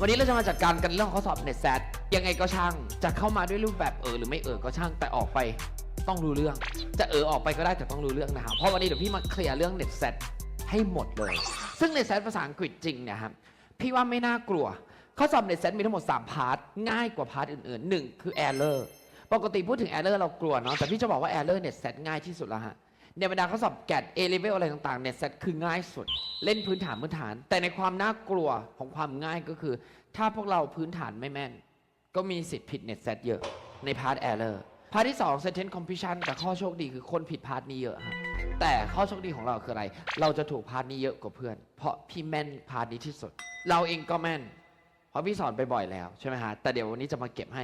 วันนี้เราจะมาจัดการกันเรื่องข้อสอบ net sat ยังไงก็ช่าง จะเข้ามาด้วยรูปแบบเออหรือไม่เออก็ช่างแต่ออกไปต้องรู้เรื่อง จะเออออกไปก็ได้แต่ต้องรู้เรื่องนะครับเพราะวันนี้เดี๋ยวพี่มาเคลียร์เรื่อง net sat ให้หมดเลย ซึ่ง net sat ภาษาอังกฤษจริงเนี่ยครับพี่ว่าไม่น่ากลัว ข้อสอบ net sat มีทั้งหมด 3 พาร์ทง่ายกว่าพาร์ทอื่นๆ 1 คือ error ปกติพูดถึง error เรากลัวเนาะแต่พี่จะบอกว่า error net sat ง่ายที่สุดแล้วฮะ ในบรรดาข้อสอบแกด A level อะไรต่างๆ net set คือง่ายสุด เล่นพื้นฐานพื้นฐาน แต่ในความน่ากลัวของความง่ายก็คือ ถ้าพวกเราพื้นฐานไม่แม่น ก็มีสิทธิ์ผิด net set เยอะในพาร์ท error พาร์ทที่2 sentence completion แต่ข้อโชคดีคือคนผิดพาร์ทนี้เยอะฮะแต่ข้อโชคดีของเราคืออะไร เราจะถูกพาร์ทนี้เยอะกว่าเพื่อน เพราะพี่แม่นพาร์ทนี้ที่สุด เราเองก็แม่น เพราะพี่สอนไปบ่อยแล้วใช่ไหมฮะแต่เดี๋ยววันนี้จะมาเก็บให้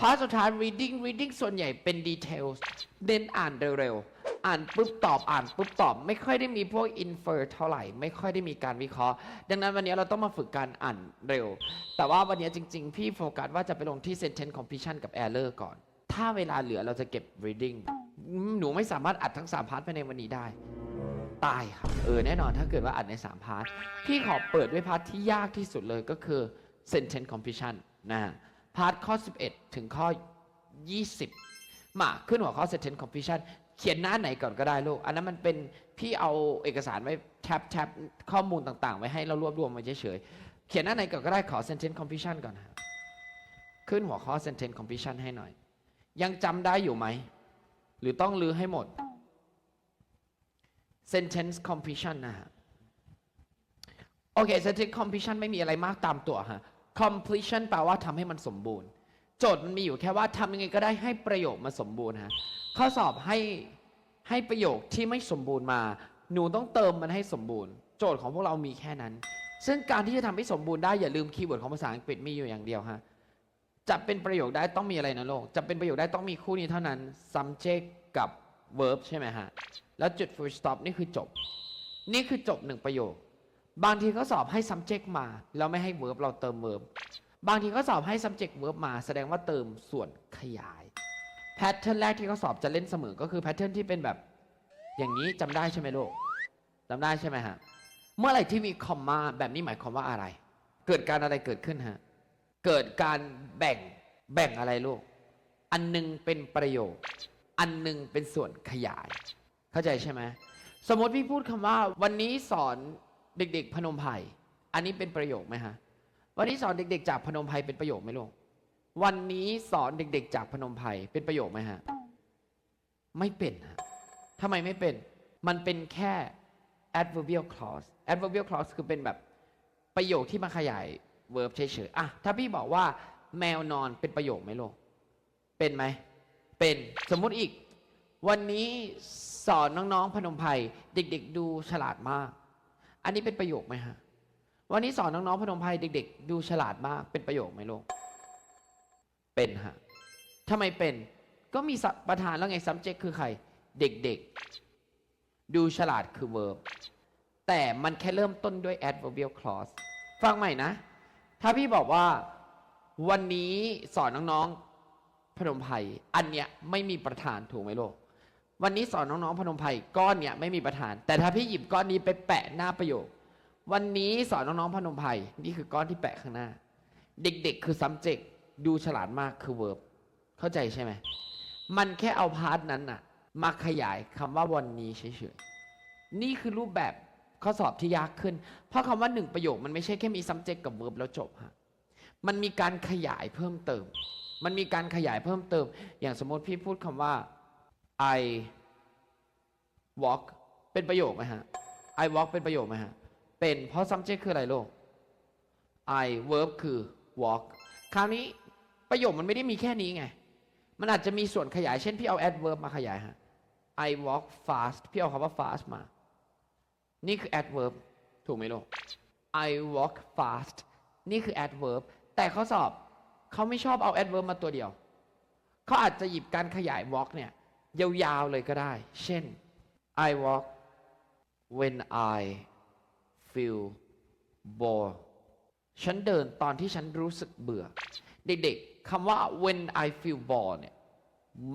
พาร์ทสุดท้าย reading reading ส่วนใหญ่เป็น details เน้นอ่านเร็วๆ อ่านปุ๊บตอบอ่านปุ๊บตอบ ไม่ค่อยได้มีพวก infer เท่าไหร่ ไม่ค่อยได้มีการวิเคราะห์ ดังนั้นวันนี้เราต้องมาฝึกการอ่านเร็ว แต่ว่าวันนี้จริงๆ พี่โฟกัสว่าจะไปลงที่ sentence completion กับ error ก่อน ถ้าเวลาเหลือเราจะเก็บ reading หนูไม่สามารถอัดทั้ง 3 พาร์ทภายในวันนี้ได้ ตายครับ เออแน่นอนถ้าเกิดว่าอัดใน 3 พาร์ท พี่ขอเปิดด้วยพาร์ทที่ยากที่สุดเลยก็คือ sentence completion นะฮะ พาร์ทข้อ 11 ถึงข้อ 20 มาขึ้นหัวข้อ sentence completion เขียนหน้าไหนก่อนก็ได้ลูก อันนั้นมันเป็นพี่เอาเอกสารไว้แท็บแท็บข้อมูลต่างๆ ไว้ให้เรารวบรวมไว้เฉยๆ เขียนหน้าไหนก่อนก็ได้ขอ sentence completion ก่อนนะขึ้นหัวข้อ sentence completion ให้หน่อย ยังจำได้อยู่ไหม หรือต้องลือให้หมด sentence completion นะฮะ โอเค sentence completion ไม่มีอะไรมากตามตัวฮะ completion แปลว่าทำให้มันสมบูรณ์ โจทย์มันมีอยู่แค่ว่าทำยังไงก็ได้ให้ประโยคมันสมบูรณ์ฮะข้อสอบให้ให้ประโยคที่ไม่สมบูรณ์มา หนูต้องเติมมันให้สมบูรณ์ โจทย์ของพวกเรามีแค่นั้น ซึ่งการที่จะทำให้สมบูรณ์ได้อย่าลืมคีย์เวิร์ดของภาษาอังกฤษมีอยู่อย่างเดียวฮะจะเป็นประโยคได้ต้องมีอะไรนะโลก จะเป็นประโยคได้ต้องมีคู่นี้เท่านั้น subject กับ verb ใช่ไหมฮะ แล้วจุด full stop นี่คือจบ นี่คือจบหนึ่งประโยค บางทีเขาสอบให้ subject มา แล้วไม่ให้ verb เราเติม verb บางทีเขาสอบให้ subject verb มา แสดงว่าเติมส่วนขยายแพทเทิร์นแรกที่เขาสอบจะเล่นเสมอก็คือแพทเทิร์นที่เป็นแบบ อย่างนี้จำได้ใช่ไหมลูกจำได้ใช่ไหมฮะ เมื่อไหร่ที่มีคอมมาแบบนี้หมายความว่าอะไร เกิดการอะไรเกิดขึ้นฮะ เกิดการแบ่งแบ่งอะไรลูก อันหนึงเป็นประโยค อันหนึงเป็นส่วนขยาย เข้าใจใช่ไหมสมมติพี่พูดคำว่า วันนี้สอน เด็กๆ พนมไพรอันนี้เป็นประโยคไหมฮะ วันนี้สอนเด็ก ๆ จากพนมไพรเป็นประโยคไหมลูก วันนี้สอนเด็ก ๆ จากพนมไพรเป็นประโยคไหมฮะ ไม่เป็นฮะทำไมไม่เป็น มันเป็นแค่ adverbial clause adverbial clause คือเป็นแบบประโยคที่มาขยาย verb เฉยๆอะถ้าพี่บอกว่า แมวนอนเป็นประโยคไหมลูก เป็นไหม เป็น สมมุติอีก วันนี้สอนน้องๆพนมไพรเด็ก ๆ ดูฉลาดมาก อันนี้เป็นประโยคไหมฮะ วันนี้สอนน้องๆพนมไพรเด็ก ๆ ดูฉลาดมากเป็นประโยคไหมลูก เป็นฮะทำไมเป็น ก็มีประธานแล้วไง subject คือใคร เด็กๆ ดูฉลาดคือ verb แต่มันแค่เริ่มต้นด้วย adverbial clause ฟังใหม่นะ ถ้าพี่บอกว่าวันนี้สอนน้องๆพนมไพรอันเนี้ยไม่มีประธานถูกไหมลูก วันนี้สอนน้องๆพนมไพรก้อนเนี้ยไม่มีประธาน แต่ถ้าพี่หยิบก้อนนี้ไปแปะหน้าประโยค วันนี้สอนน้องๆพนมไพรนี่คือก้อนที่แปะข้างหน้า เด็กๆ คือ subject ดูฉลาดมากคือ verb เข้าใจใช่ไหมมันแค่เอาพาร์ทนั้นน่ะ มาขยายคำว่าวันนี้เฉยๆนี่คือรูปแบบข้อสอบที่ยากขึ้น เพราะคำว่าหนึ่งประโยคมันไม่ใช่แค่มี subject กับ verb แล้วจบฮะมันมีการขยายเพิ่มเติม มันมีการขยายเพิ่มเติม อย่างสมมติพี่พูดคำว่า I walk เป็นประโยคไหมฮะ I walk เป็นประโยคไหมฮะ เป็นเพราะ subject คืออะไรโลก I verb คือ walk คราวนี้ประโยคมันไม่ได้มีแค่นี้ไง มันอาจจะมีส่วนขยายเช่นพี่เอา adverb มาขยายฮะ I walk fast พี่เอาคำว่า fast มา นี่คือ adverb ถูกไหมลูก I walk fast นี่คือ adverb แต่เขาสอบเขาไม่ชอบเอา adverb มาตัวเดียว เขาอาจจะหยิบการขยาย walk เนี่ย ยาวๆเลยก็ได้ เช่น I walk when I feel bored ฉันเดินตอนที่ฉันรู้สึกเบื่อ เด็กๆคำว่า when I feel bored เนี่ย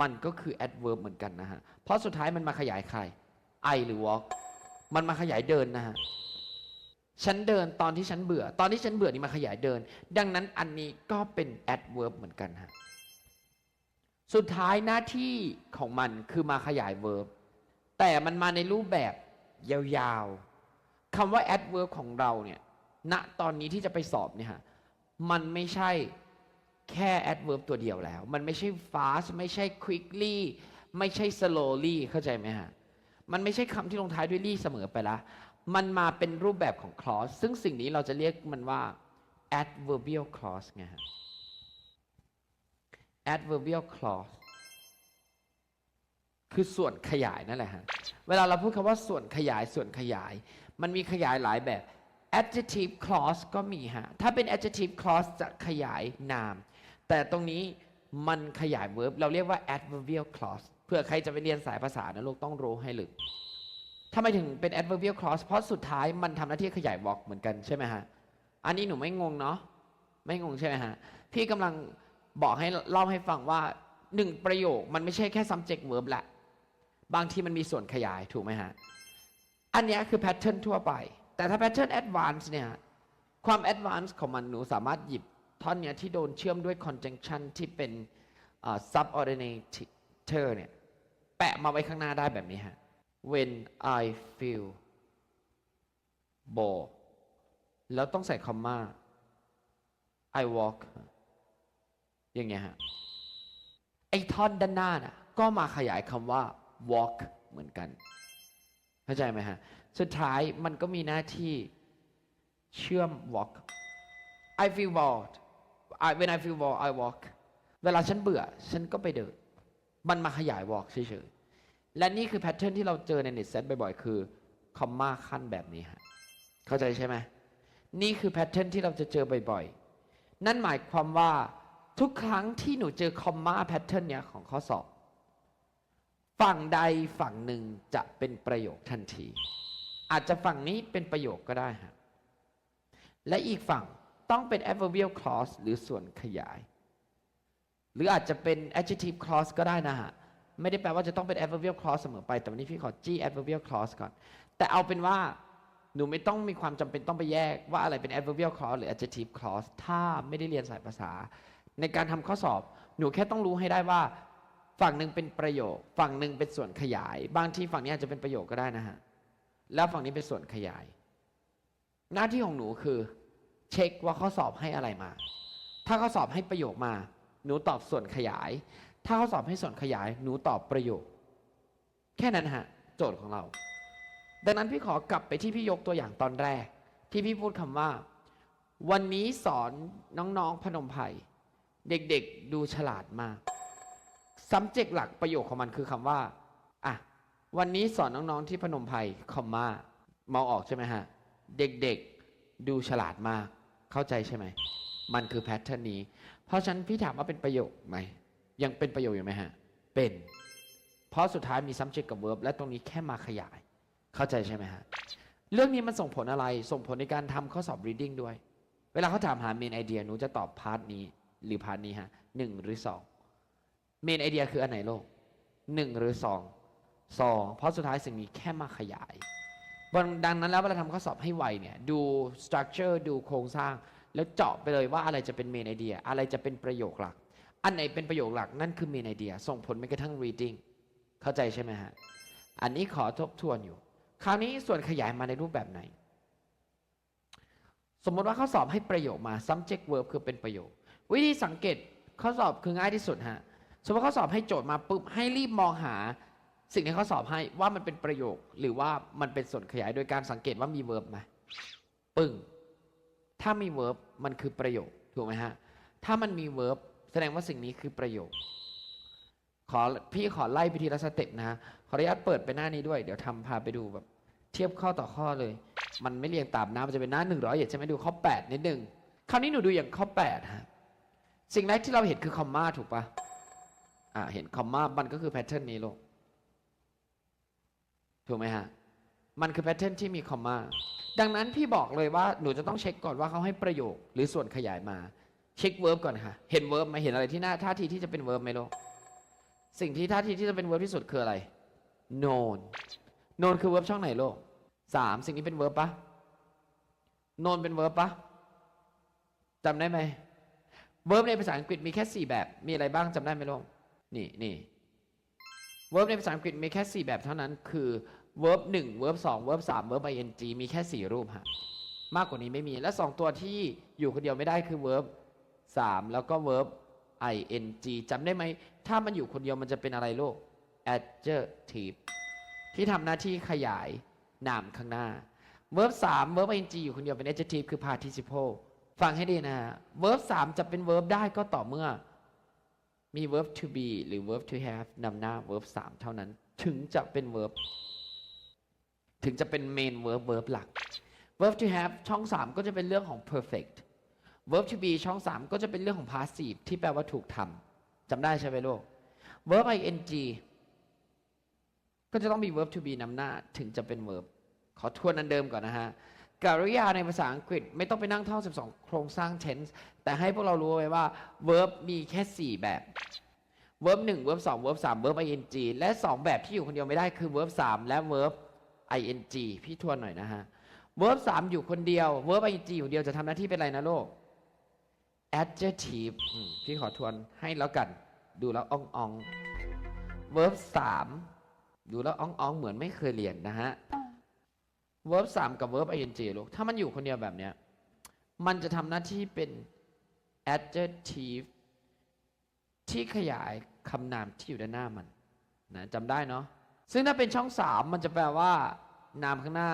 มันก็คือ adverb เหมือนกันนะฮะ เพราะสุดท้ายมันมาขยายใคร I หรือ walk มันมาขยายเดินนะฮะ ฉันเดินตอนที่ฉันเบื่อ ตอนที่ฉันเบื่อนี่มาขยายเดิน ดังนั้นอันนี้ก็เป็น adverb เหมือนกันฮะ สุดท้ายหน้าที่ของมันคือมาขยาย verb แต่มันมาในรูปแบบยาวๆคำว่า adverb ของเราเนี่ยณตอนนี้ที่จะไปสอบเนี่ยฮะมันไม่ใช่แค่ adverb ตัวเดียวแล้ว มันไม่ใช่ fast ไม่ใช่ quickly ไม่ใช่ slowly เข้าใจไหมฮะ มันไม่ใช่คำที่ลงท้ายด้วย ly เสมอไปละ มันมาเป็นรูปแบบของ clause ซึ่งสิ่งนี้เราจะเรียกมันว่า adverbial clause ไงฮะ adverbial clause คือส่วนขยายนั่นแหละฮะ เวลาเราพูดคำว่าส่วนขยายส่วนขยาย มันมีขยายหลายแบบ adjective clause ก็มีฮะ ถ้าเป็น adjective clause จะขยายนาม แต่ตรงนี้มันขยาย verb เราเรียกว่า adverbial clause เพื่อใครจะไปเรียนสายภาษานะลูกต้องรู้ให้ลึกทำไมถึงเป็น adverbial clause เพราะสุดท้ายมันทำหน้าที่ขยาย verb เหมือนกันใช่ไหมฮะ อันนี้หนูไม่งงเนาะ ไม่งงใช่ไหมฮะ พี่กำลัง บอกให้เล่าให้ฟังว่าหนึ่งประโยคมันไม่ใช่แค่ subject verb แหละ บางทีมันมีส่วนขยายถูกไหมฮะ อันนี้คือแพทเทิร์นทั่วไป แต่ถ้าแพทเทิร์นแอดวานซ์เนี่ยความแอดวานซ์ของมันหนูสามารถหยิบท่อนเนี้ยที่โดนเชื่อมด้วย conjunction ที่เป็น subordinator เนี่ยแปะมาไว้ข้างหน้าได้แบบนี้ฮะ when I feel bored แล้วต้องใส่คอมมา I walk อย่างเงี้ยฮะไอ้ท่อนด้านหน้าน่ะก็มาขยายคำว่า walk เหมือนกัน เข้าใจไหมฮะ สุดท้ายมันก็มีหน้าที่เชื่อม walk I feel bored I when I feel bored I walk เวลาฉันเบื่อ ฉันก็ไปเดิน มันมาขยาย walk เฉยๆ และนี่คือแพทเทิร์นที่เราเจอใน net set บ่อยๆ คือคอมมาขั้นแบบนี้ฮะ เข้าใจใช่ไหม นี่คือแพทเทิร์นที่เราจะเจอบ่อยๆ นั่นหมายความว่า ทุกครั้งที่หนูเจอคอมมาแพทเทิร์นเนี้ยของข้อสอบ ฝั่งใดฝั่งหนึ่งจะเป็นประโยคทันที อาจจะฝั่งนี้เป็นประโยคก็ได้ฮะและอีกฝั่งต้องเป็น adverbial clause หรือส่วนขยาย หรืออาจจะเป็น adjective clause ก็ได้นะฮะ ไม่ได้แปลว่าจะต้องเป็น adverbial clause เสมอไป แต่วันนี้พี่ขอจี้ adverbial clause ก่อน แต่เอาเป็นว่าหนูไม่ต้องมีความจำเป็นต้องไปแยกว่าอะไรเป็น adverbial clause หรือ adjective clause ถ้าไม่ได้เรียนสายภาษา ในการทำข้อสอบ หนูแค่ต้องรู้ให้ได้ว่า ฝั่งหนึ่งเป็นประโยค ฝั่งหนึ่งเป็นส่วนขยาย บางทีฝั่งนี้อาจจะเป็นประโยคก็ได้นะฮะแล้วฝั่งนี้เป็นส่วนขยาย หน้าที่ของหนูคือ เช็คว่าข้อสอบให้อะไรมา ถ้าข้อสอบให้ประโยคมา หนูตอบส่วนขยาย ถ้าข้อสอบให้ส่วนขยาย หนูตอบประโยค แค่นั้นฮะ โจทย์ของเรา ดังนั้นพี่ขอกลับไปที่พี่ยกตัวอย่างตอนแรก ที่พี่พูดคำว่า วันนี้สอนน้องๆพนมไพร เด็กๆดูฉลาดมาก subject หลักประโยคของมันคือคำว่า อะ วันนี้สอนน้องๆที่พนมไพรคอมมามองออกใช่ไหมฮะ เด็กๆดูฉลาดมาก เข้าใจใช่ไหม มันคือแพทเทิร์นนี้ เพราะฉะนั้นพี่ถามว่าเป็นประโยคไหม ยังเป็นประโยคอยู่ไหมฮะ เป็น เพราะสุดท้ายมี subject กับ verb และตรงนี้แค่มาขยาย เข้าใจใช่ไหมฮะ เรื่องนี้มันส่งผลอะไร ส่งผลในการทำข้อสอบ reading ด้วย เวลาเขาถามหา main idea หนูจะตอบพาร์ทนี้ หรือพาร์ทนี้ฮะหนึ่งหรือสองเมนไอเดียคืออันไหนโลกหนึ่งหรือสองสองเพราะสุดท้ายสิ่งนี้แค่มาขยายดังนั้นแล้วเวลาทำข้อสอบให้ไวเนี่ยดูสตรัคเจอร์ดูโครงสร้าง แล้วเจาะไปเลยว่าอะไรจะเป็นเมนไอเดีย อะไรจะเป็นประโยคหลัก อันไหนเป็นประโยคหลักนั่นคือเมนไอเดีย ส่งผลไปกระทั่ง reading เข้าใจใช่ไหมฮะ อันนี้ขอทบทวนอยู่ คราวนี้ส่วนขยายมาในรูปแบบไหน สมมติว่าข้อสอบให้ประโยคมา subject verb คือเป็นประโยค วิธีสังเกตข้อสอบคือง่ายที่สุดฮะสมมติข้อสอบให้โจทย์มาปุ๊บให้รีบมองหาสิ่งที่ข้อสอบให้ว่ามันเป็นประโยคหรือว่ามันเป็นส่วนขยายโดยการสังเกตว่ามี verb ไหมปึ้งถ้ามี verb มันคือประโยคถูกไหมฮะถ้ามันมี verb แสดงว่าสิ่งนี้คือประโยค ขอพี่ขอไล่ไปทีละสเต็ปนะฮะขออนุญาตเปิดไปหน้านี้ด้วย เดี๋ยวทำพาไปดูแบบ เทียบข้อต่อข้อเลย มันไม่เรียงตามน้ามันจะเป็นหน้าหนึ่งร้อยเอ็ดใช่ไหมดูข้อแปดนิดหนึ่งคราวนี้หนูดูอย่างข้อแปดฮะ สิ่งแรกที่เราเห็นคือคอมมาถูกปะอ่าเห็นคอมมามันก็คือแพทเทิร์นนี้ลูกถูกไหมฮะ มันคือแพทเทิร์นที่มีคอมมาดังนั้นพี่บอกเลยว่าหนูจะต้องเช็คก่อนว่าเขาให้ประโยคหรือส่วนขยายมา เช็คเวิร์บก่อนค่ะ เห็นเวิร์บไหมเห็นอะไรที่หน้าท่าทีที่จะเป็นเวิร์บไหมลูกสิ่งที่ท่าทีที่จะเป็นเวิร์บที่สุดคืออะไร known known คือเวิร์บช่องไหนลูกสามสิ่งนี้เป็นเวิร์บปะโนนเป็นเวิร์บปะจำได้ไหม เวิร์บในภาษาอังกฤษมีแค่สี่แบบ มีอะไรบ้างจำได้ไหมลูกนี่นี่เวิร์บในภาษาอังกฤษมีแค่สี่แบบเท่านั้น คือเวิร์บหนึ่งเวิร์บสองเวิร์บสามเวิร์บ ing มีแค่สี่รูปฮะมากกว่านี้ไม่มี และสองตัวที่อยู่คนเดียวไม่ได้คือ verb สามแล้วก็ verb ing จำได้ไหม ถ้ามันอยู่คนเดียวมันจะเป็นอะไรลูก adjective ที่ทำหน้าที่ขยายนามข้างหน้า verb สาม verb ing อยู่คนเดียวเป็น adjective คือ participle ฟังให้ดีนะฮะ verb สามจะเป็น verb ได้ก็ต่อเมื่อ มี verb to be หรือ verb to have นำหน้า verb สามเท่านั้น ถึงจะเป็น verb ถึงจะเป็น main verb verb หลัก verb to have ช่อง3ก็จะเป็นเรื่องของ perfect verb to be ช่อง3ก็จะเป็นเรื่องของ passive ที่แปลว่าถูกทำจำได้ใช่ไหมลูก verb ing ก็จะต้องมี verb to be นำหน้า ถึงจะเป็น verb ขอทวนอันเดิมก่อนนะฮะ กริยาในภาษาอังกฤษไม่ต้องไปนั่งท่อง 12 โครงสร้าง tense แต่ให้พวกเรารู้ไว้ว่า verb มีแค่ 4 แบบ verb 1 verb 2 verb 3 verb ing และ 2 แบบที่อยู่คนเดียวไม่ได้คือ verb 3 และ verb ing พี่ทวนหน่อยนะฮะ verb สามอยู่คนเดียว verb ing อยู่คนเดียวจะทำหน้าที่เป็นอะไรนะโลก adjective พี่ขอทวนให้แล้วกัน ดูแล้วอ่องอ่อง verb สามดูแล้วอ่องอ่องเหมือนไม่เคยเรียนนะฮะ verb สามกับ verb ing ลูก ถ้ามันอยู่คนเดียวแบบเนี้ย มันจะทำหน้าที่เป็น adjective ที่ขยายคำนามที่อยู่ด้านหน้ามันนะจำได้เนาะ ซึ่งถ้าเป็นช่องสามมันจะแปลว่า นามข้างหน้า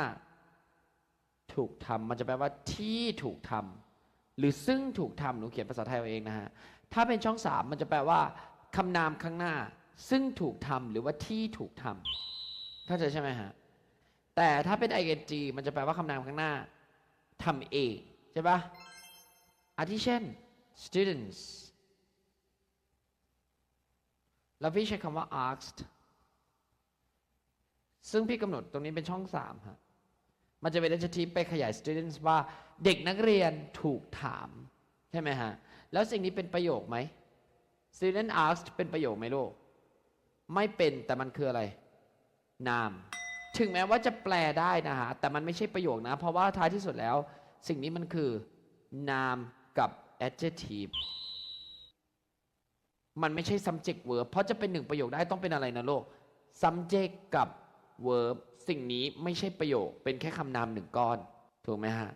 ถูกทำมันจะแปลว่าที่ถูกทำหรือซึ่งถูกทำหนูเขียนภาษาไทยเอาเองนะฮะ ถ้าเป็นช่องสามมันจะแปลว่าคำนามข้างหน้า ซึ่งถูกทำหรือว่าที่ถูกทำเข้าใจใช่ไหมฮะ แต่ถ้าเป็น ing มันจะแปลว่าคำนามข้างหน้าทำเองใช่ปะอาทิเช่น students แล้วพี่ใช้คำว่า asked ซึ่งพี่กำหนดตรงนี้เป็นช่องสามฮะมันจะเป็น adjective ไปขยาย students ว่าเด็กนักเรียนถูกถาม ใช่ไหมฮะ แล้วสิ่งนี้เป็นประโยคไหม student asked เป็นประโยคไหมลูก ไม่เป็นแต่มันคืออะไร นาม ถึงแม้ว่าจะแปลได้นะฮะแต่มันไม่ใช่ประโยคนะ เพราะว่าท้ายที่สุดแล้ว สิ่งนี้มันคือนามกับ adjective มันไม่ใช่ subject verb เพราะจะเป็นหนึ่งประโยคได้ต้องเป็นอะไรนะโลก subject กับ verb สิ่งนี้ไม่ใช่ประโยค เป็นแค่คำนามหนึ่งก้อน ถูกไหมฮะ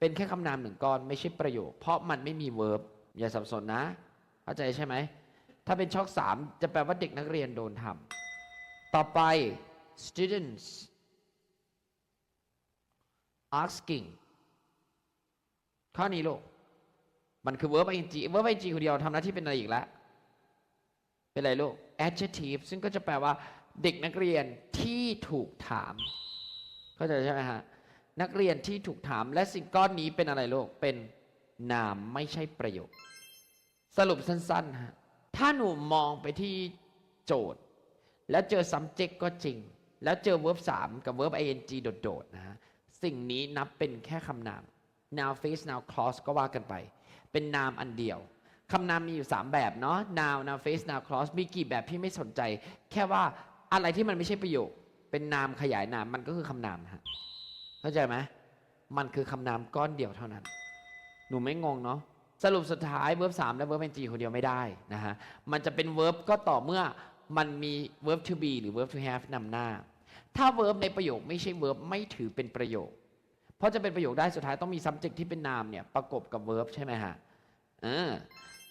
เป็นแค่คำนามหนึ่งก้อนไม่ใช่ประโยค เพราะมันไม่มี verb อย่าสับสนนะ เข้าใจใช่ไหม ถ้าเป็นช่องสามจะแปลว่าเด็กนักเรียนโดนทำต่อไป students asking ข้อนี้ลูกมันคือ verb ing verb ing คนเดียวทำหน้าที่เป็นอะไรอีกแล้ว เป็นอะไรลูก adjective ซึ่งก็จะแปลว่าเด็กนักเรียนที่ถูกถาม เข้าใจใช่ไหมฮะ นักเรียนที่ถูกถามและสิ่งก้อนนี้เป็นอะไรลูก เป็นนามไม่ใช่ประโยค สรุปสั้นๆฮะ ถ้าหนูมองไปที่โจทย์ แล้วเจอ subject ก็จริง แล้วเจอ verb 3 กับ verb ing โดดๆนะฮะสิ่งนี้นับเป็นแค่คำนาม noun phrase noun clause ก็ว่ากันไป เป็นนามอันเดียวคำนามมีอยู่ 3 แบบเนาะ noun noun phrase noun clause มีกี่แบบพี่ไม่สนใจ แค่ว่าอะไรที่มันไม่ใช่ประโยค เป็นนามขยายนามมันก็คือคำนามฮะเข้าใจไหมมันคือคำนามก้อนเดียวเท่านั้น หนูไม่งงเนาะสรุปสุดท้าย verb 3และ verb ing คนเดียวไม่ได้นะฮะ มันจะเป็น verb ก็ต่อเมื่อมันมี verb to be หรือ verb to have นำหน้า ถ้า verb ในประโยคไม่ใช่ verb ไม่ถือเป็นประโยค เพราะจะเป็นประโยคได้สุดท้ายต้องมี subject ที่เป็นนามเนี่ยประกบกับ verb ใช่ไหมฮะเออ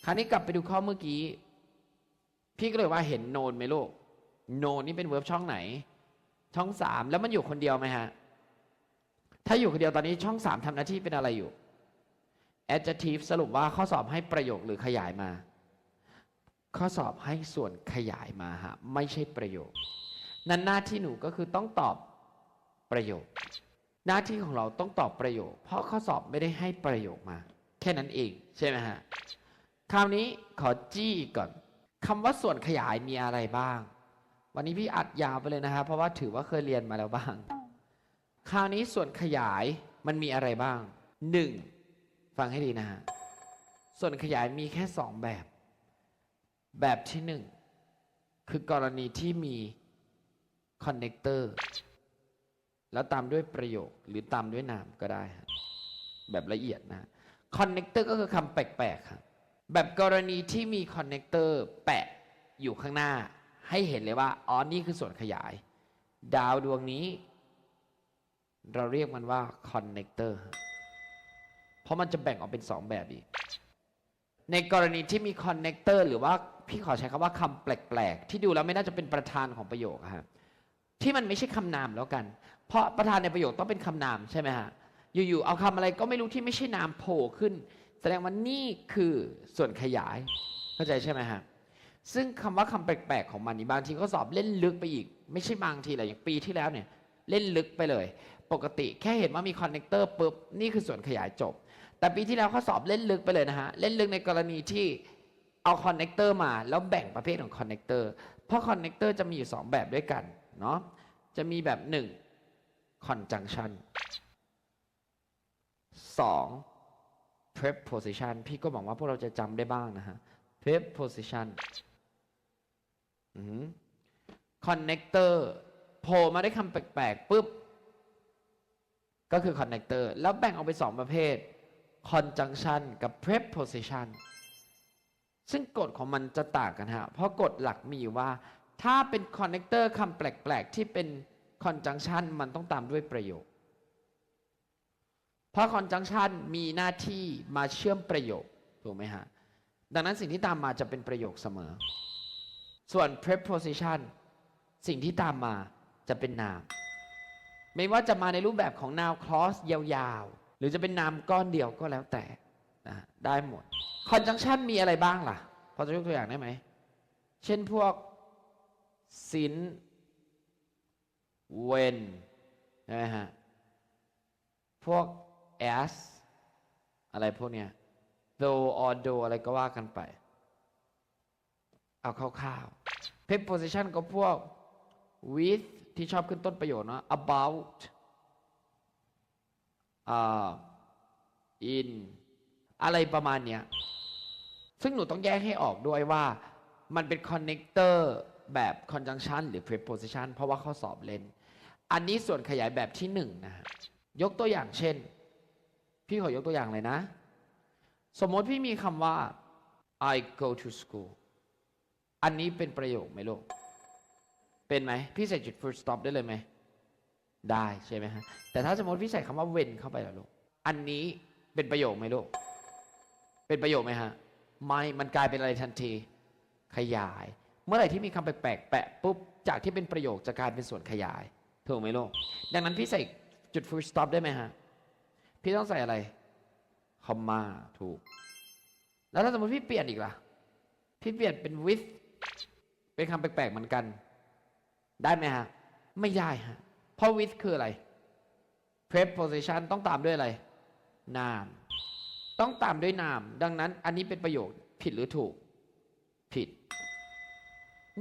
คราวนี้กลับไปดูข้อเมื่อกี้ พี่ก็เลยว่าเห็น known ไหมลูก known นี่เป็น verb ช่องไหน ช่องสามแล้วมันอยู่คนเดียวไหมฮะ ถ้าอยู่คนเดียวตอนนี้ช่องสามทำหน้าที่เป็นอะไรอยู่ adjective สรุปว่าข้อสอบให้ประโยคหรือขยายมา ข้อสอบให้ส่วนขยายมาฮะไม่ใช่ประโยค นั้นหน้าที่หนูก็คือต้องตอบประโยค หน้าที่ของเราต้องตอบประโยค เพราะข้อสอบไม่ได้ให้ประโยคมา แค่นั้นเองใช่ไหมฮะคราวนี้ขอจี้ก่อนคำว่าส่วนขยายมีอะไรบ้าง วันนี้พี่อัดยาวไปเลยนะครับเพราะว่าถือว่าเคยเรียนมาแล้วบ้าง คราวนี้ส่วนขยายมันมีอะไรบ้างหนึ่งฟังให้ดีนะฮะส่วนขยายมีแค่สองแบบ แบบที่หนึ่งคือกรณีที่มี คอนเนคเตอร์แล้วตามด้วยประโยคหรือตามด้วยนามก็ได้แบบละเอียดนะ connector ก็คือคำแปลกๆครับแบบกรณีที่มี connector แปะอยู่ข้างหน้า ให้เห็นเลยว่าอ๋อนี่คือส่วนขยาย ดาวดวงนี้ เราเรียกมันว่า connector ครับเพราะมันจะแบ่งออกเป็นสองแบบอีก ในกรณีที่มี connector หรือว่าพี่ขอใช้คำว่าคำแปลกๆ ที่ดูแล้วไม่น่าจะเป็นประธานของประโยคอะฮะ ที่มันไม่ใช่คำนามแล้วกัน เพราะประธานในประโยคต้องเป็นคำนามใช่ไหมฮะอยู่ๆเอาคำอะไรก็ไม่รู้ที่ไม่ใช่นามโผล่ขึ้น แสดงว่านี่คือส่วนขยายเข้าใจใช่ไหมฮะซึ่งคำว่าคำแปลกๆของมันนี่บางทีก็สอบเล่นลึกไปอีก ไม่ใช่บางทีแหละอย่างปีที่แล้วเนี่ยเล่นลึกไปเลย ปกติแค่เห็นว่ามีคอนเนคเตอร์ปุ๊บนี่คือส่วนขยายจบ แต่ปีที่แล้วเขาสอบเล่นลึกไปเลยนะฮะเล่นลึกในกรณีที่เอาคอนเนคเตอร์มาแล้วแบ่งประเภทของคอนเนคเตอร์เพราะคอนเนคเตอร์จะมีอยู่ 2 แบบด้วยกัน เนาะจะมีแบบ 1 conjunction 2 preposition พี่ก็หวังว่าพวกเราจะจำได้บ้างนะฮะ preposition อืม connector โผล่มาได้คำแปลกๆปุ๊บ ก็คือ connector แล้วแบ่งออกเป็นสองประเภท conjunction กับ preposition ซึ่งกฎของมันจะต่างกันฮะ เพราะกฎหลักมีว่า ถ้าเป็น connector คำแปลก ๆ ที่เป็น conjunction มันต้องตามด้วยประโยค เพราะ conjunction มีหน้าที่มาเชื่อมประโยค ถูกไหมฮะ ดังนั้นสิ่งที่ตามมาจะเป็นประโยคเสมอ ส่วน preposition สิ่งที่ตามมาจะเป็นนาม ไม่ว่าจะมาในรูปแบบของ noun clause ยาวๆ หรือจะเป็นนามก้อนเดียวก็แล้วแต่นะฮะได้หมด conjunction มีอะไรบ้างล่ะ พอจะยกตัวอย่างได้ไหม เช่นพวก sin when ใช่ไหมฮะพวก as อะไรพวกเนี้ย though or do อะไรก็ว่ากันไป เอาคร่าวๆ preposition ก็พวก with ที่ชอบขึ้นต้นประโยคเนาะ about uh, in อะไรประมาณเนี้ย ซึ่งหนูต้องแยกให้ออกด้วยว่ามันเป็น connector แบบ conjunction หรือ preposition เพราะว่าข้อสอบเล่น อันนี้ส่วนขยายแบบที่หนึ่งนะฮะยกตัวอย่างเช่น พี่ขอยกตัวอย่างเลยนะ สมมติพี่มีคำว่า I go to school อันนี้เป็นประโยคไหมลูก เป็นไหม พี่ใส่จุด full stop ได้เลยไหม ได้ใช่ไหมฮะ แต่ถ้าสมมติพี่ใส่คำว่า when เข้าไปแล้วลูก อันนี้เป็นประโยคไหมลูก เป็นประโยคไหมฮะ ไม่ มันกลายเป็นอะไรทันที ขยาย เมื่อไหร่ที่มีคำแปลกๆแปะปุ๊บ จากที่เป็นประโยคจะกลายเป็นส่วนขยายถูกไหมลูกดังนั้นพี่ใส่จุด full stop ได้ไหมฮะ พี่ต้องใส่อะไร คอมมาถูก แล้วถ้าสมมติพี่เปลี่ยนอีกล่ะ พี่เปลี่ยนเป็น with เป็นคำแปลกๆเหมือนกัน ได้ไหมฮะ ไม่ได้ฮะ เพราะ with คืออะไร preposition ต้องตามด้วยอะไร นาม ต้องตามด้วยนาม ดังนั้นอันนี้เป็นประโยคผิดหรือถูก ผิด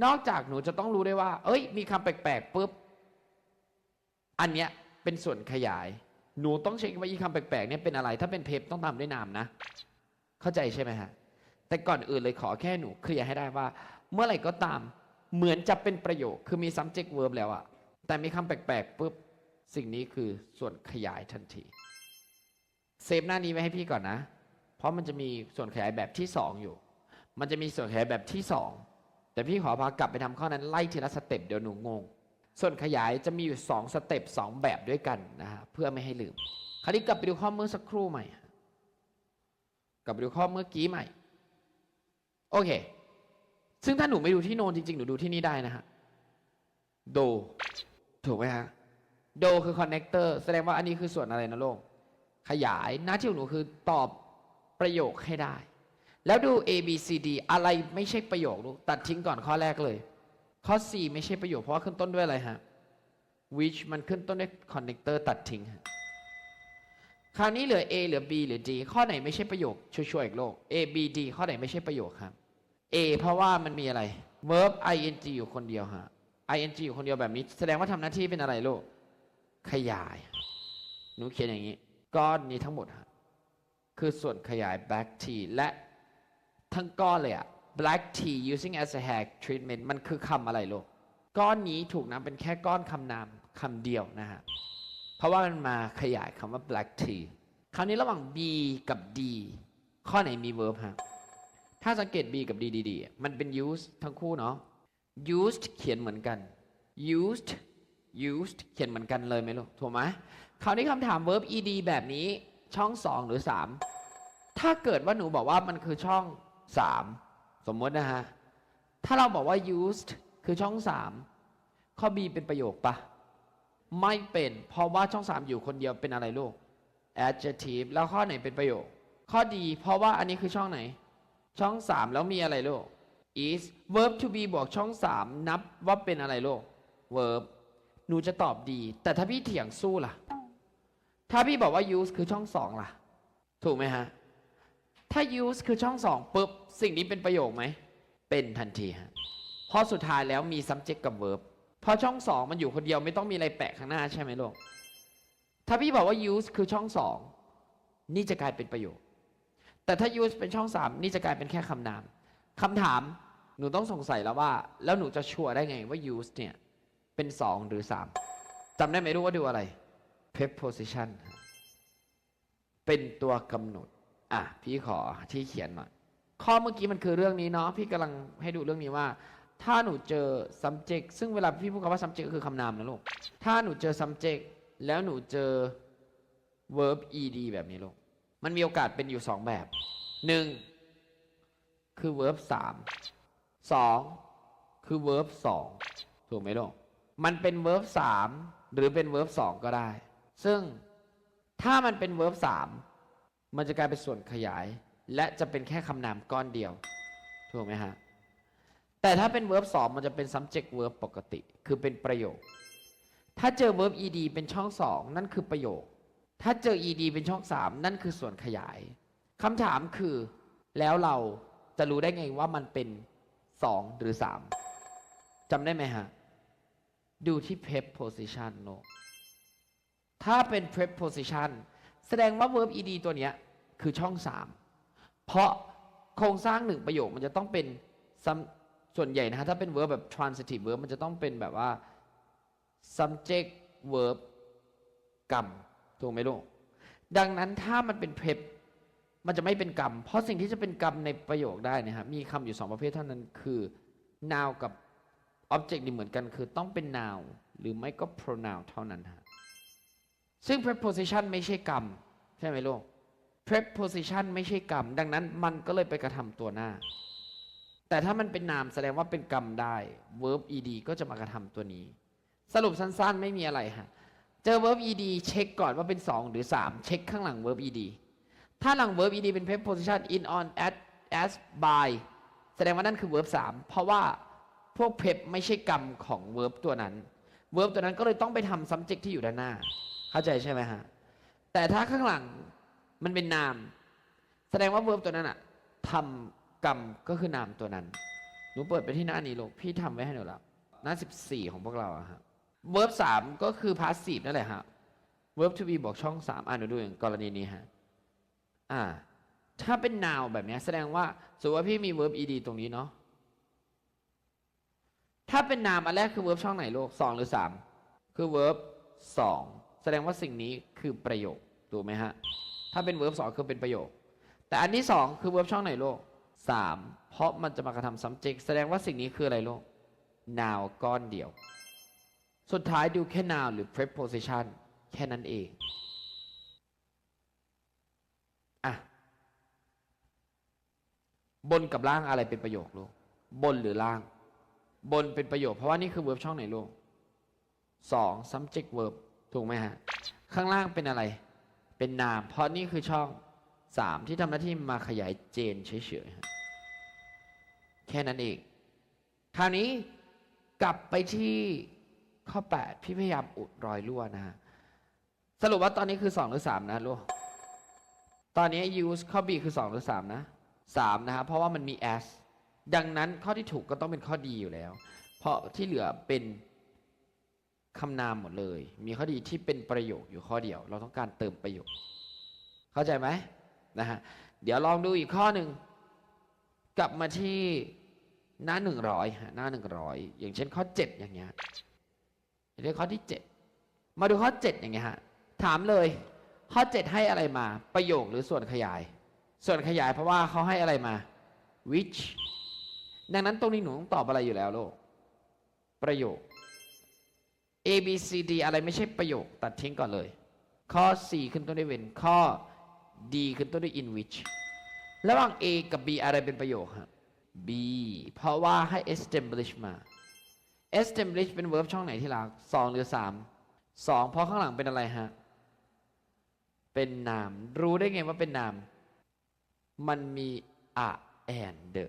นอกจากหนูจะต้องรู้ได้ว่า เอ้ย มีคำแปลกๆปุ๊บ อันเนี้ยเป็นส่วนขยาย หนูต้องเช็คว่าอีคำแปลกๆเนี่ยเป็นอะไร ถ้าเป็นเพปต้องตามด้วยนามนะ เข้าใจใช่ไหมฮะ แต่ก่อนอื่นเลยขอแค่หนูเคลียร์ให้ได้ว่า เมื่อไหร่ก็ตาม เหมือนจะเป็นประโยค คือมี subject verb แล้วอะแต่มีคำแปลกๆปุ๊บ สิ่งนี้คือส่วนขยายทันที เซฟหน้านี้ไว้ให้พี่ก่อนนะ เพราะมันจะมีส่วนขยายแบบที่2อยู่ มันจะมีส่วนขยายแบบที่2 แต่พี่ขอพากลับไปทำข้อนั้นไล่ทีละสเต็ปเดี๋ยวหนูงง ส่วนขยายจะมีอยู่2สเต็ป2แบบด้วยกันนะฮะเพื่อไม่ให้ลืม คราวนี้กลับไปดูข้อเมื่อสักครู่ใหม่ กลับไปดูข้อเมื่อกี้ใหม่ โอเค ซึ่งถ้าหนูไม่ดูที่โนนจริงๆ หนูดูที่นี่ได้นะฮะ โด ถูกไหมฮะ โดคือคอนเนคเตอร์แสดงว่าอันนี้คือส่วนอะไรนะโลกขยายหน้าที่ของหนูคือตอบประโยคให้ได้ แล้วดู A B C D อะไรไม่ใช่ประโยคลูกตัดทิ้งก่อนข้อแรกเลย ข้อ C ไม่ใช่ประโยคเพราะว่าขึ้นต้นด้วยอะไรฮะ which มันขึ้นต้นด้วย connector ตัดทิ้งฮะคราวนี้เหลือ A เหลือ B หรือ D ข้อไหนไม่ใช่ประโยคช่วยๆอีกโลก A B D ข้อไหนไม่ใช่ประโยคครับ A เพราะว่ามันมีอะไร verb ing อยู่คนเดียวฮะ ing อยู่คนเดียวแบบนี้ แสดงว่าทำหน้าที่เป็นอะไรลูกขยาย หนูเขียนอย่างนี้ ก้อนนี้ทั้งหมดฮะคือส่วนขยาย Back T และ ทั้งก้อนเลยอะ black tea using as a hair treatment มันคือคำอะไรลูก ก้อนนี้ถูกนำเป็นแค่ก้อนคำนามคำเดียวนะฮะ เพราะว่ามันมาขยายคำว่า black tea คราวนี้ระหว่าง B กับ D ข้อไหนมี verb ฮะ ถ้าสังเกต B กับ D ดีๆมันเป็น used ทั้งคู่เนาะ used เขียนเหมือนกัน used used เขียนเหมือนกันเลยไหมลูก ถูกไหมคราวนี้คำถาม verb ed แบบนี้ช่อง 2 หรือ 3 ถ้าเกิดว่าหนูบอกว่ามันคือช่อง 3สมมตินะฮะ ถ้าเราบอกว่า used คือช่อง3ข้อ B เป็นประโยคปะไม่เป็น เพราะว่าช่อง3อยู่คนเดียวเป็นอะไรลูก adjective แล้วข้อไหนเป็นประโยค ข้อดีเพราะว่าอันนี้คือช่องไหน ช่อง3แล้วมีอะไรลูก is verb to be บวกช่อง3นับว่าเป็นอะไรลูก verb หนูจะตอบดี แต่ถ้าพี่เถียงสู้ล่ะ ถ้าพี่บอกว่า use คือช่อง2ล่ะ ถูกไหมฮะ ถ้า use คือช่อง2ปุ๊บ สิ่งนี้เป็นประโยคไหม เป็นทันทีฮะเพราะสุดท้ายแล้วมี subject กับ verb เพราะช่อง2มันอยู่คนเดียวไม่ต้องมีอะไรแปะข้างหน้าใช่ไหมลูกถ้าพี่บอกว่า use คือช่อง2นี่จะกลายเป็นประโยค แต่ถ้า use เป็นช่อง3นี่จะกลายเป็นแค่คำนามคำถามหนูต้องสงสัยแล้วว่า แล้วหนูจะชัวร์ได้ไงว่า use เนี่ย เป็น2หรือ3จำได้ไหมรู้ว่าดูอะไร preposition เป็นตัวกำหนด อะพี่ขอที่เขียนหน่อยข้อเมื่อกี้มันคือเรื่องนี้เนาะพี่กำลังให้ดูเรื่องนี้ว่า ถ้าหนูเจอ subject ซึ่งเวลาพี่พูดคำว่า subject ก็คือคำนามนะลูกถ้าหนูเจอ subject แล้วหนูเจอ verb ed แบบนี้ลูกมันมีโอกาสเป็นอยู่สองแบบหนึ่งคือ verb สามสองคือ verb สองถูกไหมลูกมันเป็น verb สามหรือเป็น verb สองก็ได้ ซึ่งถ้ามันเป็น verb สาม มันจะกลายเป็นส่วนขยาย และจะเป็นแค่คำนามก้อนเดียว ถูกไหมฮะ แต่ถ้าเป็น verb สองมันจะเป็น subject verb ปกติ คือเป็นประโยค ถ้าเจอ verb ed เป็นช่องสองนั่นคือประโยค ถ้าเจอ ed เป็นช่องสามนั่นคือส่วนขยายคำถามคือแล้วเราจะรู้ได้ไงว่ามันเป็นสองหรือสามจำได้ไหมฮะ ดูที่ preposition โน ถ้าเป็น preposition แสดงว่า verb ed ตัวเนี้ยคือช่องสามเพราะโครงสร้างหนึ่งประโยคมันจะต้องเป็นส่วนใหญ่นะฮะถ้าเป็น verb แบบ transitive verb มันจะต้องเป็นแบบว่า subject verb กรรมถูกไหมลูกดังนั้นถ้ามันเป็นเพลมันจะไม่เป็นกรรม เพราะสิ่งที่จะเป็นกรรมในประโยคได้นะครับมีคำอยู่สองประเภทเท่านั้นคือ noun กับ object นี่เหมือนกันคือต้องเป็น noun หรือไม่ก็ pronoun เท่านั้นฮะ ซึ่ง preposition ไม่ใช่กรรม ใช่ไหมลูก preposition ไม่ใช่กรรม ดังนั้นมันก็เลยไปกระทำตัวหน้า แต่ถ้ามันเป็นนามแสดงว่าเป็นกรรมได้ verb ed ก็จะมากระทำตัวนี้ สรุปสั้นๆ ไม่มีอะไรฮะ เจอ verb ed เช็คก่อนว่าเป็น 2 หรือ 3 เช็คข้างหลัง verb ed ถ้าหลัง verb ed เป็น preposition in on at as by แสดงว่านั่นคือ verb 3 เพราะว่าพวก prep ไม่ใช่กรรมของ verb ตัวนั้น verb ตัวนั้นก็เลยต้องไปทำ subject ที่อยู่ด้านหน้า เข้าใจใช่ไหมฮะ แต่ถ้าข้างหลังมันเป็นนาม แสดงว่า verb ตัวนั้นอะทำกรรมก็คือนามตัวนั้น หนูเปิดไปที่หน้านี้ลูกพี่ทำไว้ให้หนูแล้วหน้า 14 ของพวกเราอะฮะ verb สามก็คือ passive นั่นแหละฮะ verb to be บอกช่องสามอ่านหนูดูอย่างกรณีนี้ฮะอ่า ถ้าเป็น noun แบบนี้แสดงว่าสมมติว่าพี่มี verb ed ตรงนี้เนาะถ้าเป็น noun อันแรกคือ verb ช่องไหนลูกสองหรือสามคือ verb สอง แสดงว่าสิ่งนี้คือประโยคถูกไหมฮะ ถ้าเป็น verb สองคือเป็นประโยค แต่อันที่สองคือ verb ช่องไหนโลกสามเพราะมันจะมากระทำ subject แสดงว่าสิ่งนี้คืออะไรโลก noun ก้อนเดียว สุดท้ายดูแค่ noun หรือ preposition แค่นั้นเองอะบนกับล่างอะไรเป็นประโยคลูก บนหรือล่าง บนเป็นประโยค เพราะว่านี่คือ verb ช่องไหนลูกสอง subject verb ถูกไหมฮะ ข้างล่างเป็นอะไร เป็นนาม เพราะนี่คือช่องสามที่ทำหน้าที่มาขยายเจนเฉยๆแค่นั้นเองคราวนี้กลับไปที่ข้อ 8 พี่พยายามอุดรอยรั่วนะฮะสรุปว่าตอนนี้คือ 2 หรือ 3 นะลูกตอนนี้ use ข้อ B คือ 2 หรือ 3 นะ 3 นะฮะเพราะว่ามันมี s ดังนั้นข้อที่ถูกก็ต้องเป็นข้อดีอยู่แล้ว เพราะที่เหลือเป็น คำนามหมดเลย มีข้อดีที่เป็นประโยคอยู่ข้อเดียว เราต้องการเติมประโยค เข้าใจไหมนะฮะเดี๋ยวลองดูอีกข้อหนึ่งกลับมาที่หน้าหนึ่งร้อยหน้าหนึ่งร้อยอย่างเช่นข้อเจ็ดอย่างเงี้ยอย่างเช่นข้อที่เจ็ดมาดูข้อเจ็ดอย่างเงี้ยฮะถามเลย ข้อ7ให้อะไรมา ประโยคหรือส่วนขยาย ส่วนขยายเพราะว่าเขาให้อะไรมา which ดังนั้นตรงนี้หนูต้องตอบอะไรอยู่แล้วลูกประโยค A B C D อะไรไม่ใช่ประโยคตัดทิ้งก่อนเลย ข้อ C ขึ้นต้นด้วย when ข้อ D ขึ้นต้นด้วย in which ระหว่าง A กับ B อะไรเป็นประโยคฮะ B เพราะว่าให้ establish มา establish เป็น verb ช่องไหนที่รักสองหรือสามสองเพราะข้างหลังเป็นอะไรฮะ เป็นนาม รู้ได้ไงว่าเป็นนาม มันมี a and the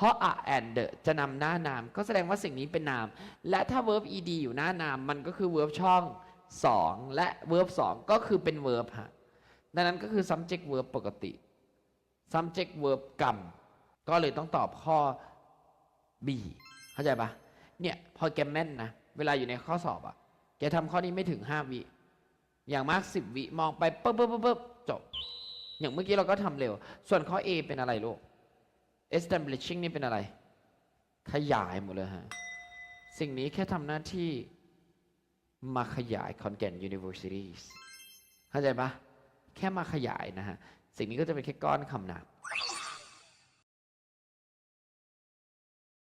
เพราะ a and the จะนำหน้านาม ก็แสดงว่าสิ่งนี้เป็นนาม และถ้า verb ed อยู่หน้านาม มันก็คือ verb ช่อง 2 และ verb 2 ก็คือเป็น verb ฮะดังนั้นก็คือ subject verb ปกติ subject verb กรรม ก็เลยต้องตอบข้อ B เข้าใจปะเนี่ย พอแกแม่นนะ เวลาอยู่ในข้อสอบอะแกทำข้อนี้ไม่ถึง 5 วิ อย่างมาก 10 วิ มองไปปุ๊บปุ๊บปุ๊บปุ๊บจบ อย่างเมื่อกี้เราก็ทำเร็ว ส่วนข้อ A เป็นอะไรลูก establishing นี่เป็นอะไร ขยายหมดเลยฮะ สิ่งนี้แค่ทำหน้าที่มาขยาย Content Universities เข้าใจปะแค่มาขยายนะฮะ สิ่งนี้ก็จะเป็นแค่ก้อนคำนาม